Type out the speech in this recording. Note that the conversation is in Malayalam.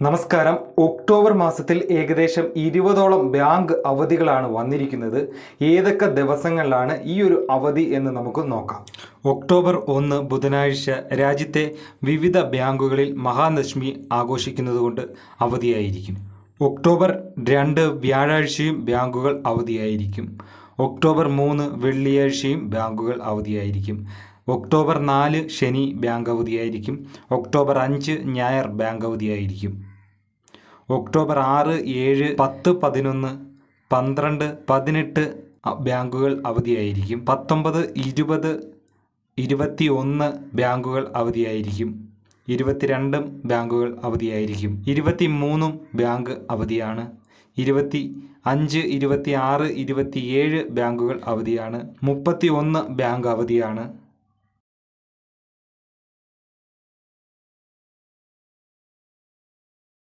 നമസ്കാരം. ഒക്ടോബർ മാസത്തിൽ ഏകദേശം ഇരുപതോളം ബാങ്ക് അവധികളാണ് വന്നിരിക്കുന്നത്. ഏതൊക്കെ ദിവസങ്ങളിലാണ് ഈ ഒരു അവധി എന്ന് നമുക്ക് നോക്കാം. ഒക്ടോബർ ഒന്ന് ബുധനാഴ്ച രാജ്യത്തെ വിവിധ ബാങ്കുകളിൽ മഹാലക്ഷ്മി ആഘോഷിക്കുന്നതുകൊണ്ട് അവധിയായിരിക്കും. ഒക്ടോബർ രണ്ട് വ്യാഴാഴ്ചയും ബാങ്കുകൾ അവധിയായിരിക്കും. ഒക്ടോബർ മൂന്ന് വെള്ളിയാഴ്ചയും ബാങ്കുകൾ അവധിയായിരിക്കും. ഒക്ടോബർ നാല് ശനി ബാങ്ക് അവധിയായിരിക്കും ഒക്ടോബർ അഞ്ച് ഞായർ ബാങ്ക് അവധിയായിരിക്കും ഒക്ടോബർ ആറ് ഏഴ് പത്ത് പതിനൊന്ന് പന്ത്രണ്ട് പതിനെട്ട് ബാങ്കുകൾ അവധിയായിരിക്കും. പത്തൊമ്പത് ഇരുപത് ഇരുപത്തി ഒന്ന് ബാങ്കുകൾ അവധിയായിരിക്കും. ഇരുപത്തിരണ്ടും ബാങ്കുകൾ അവധിയായിരിക്കും. ഇരുപത്തി മൂന്നും ബാങ്ക് അവധിയാണ്. ഇരുപത്തി അഞ്ച് ഇരുപത്തി ആറ് ഇരുപത്തിയേഴ് ബാങ്കുകൾ അവധിയാണ്. മുപ്പത്തി ഒന്ന് ബാങ്ക് അവധിയാണ്.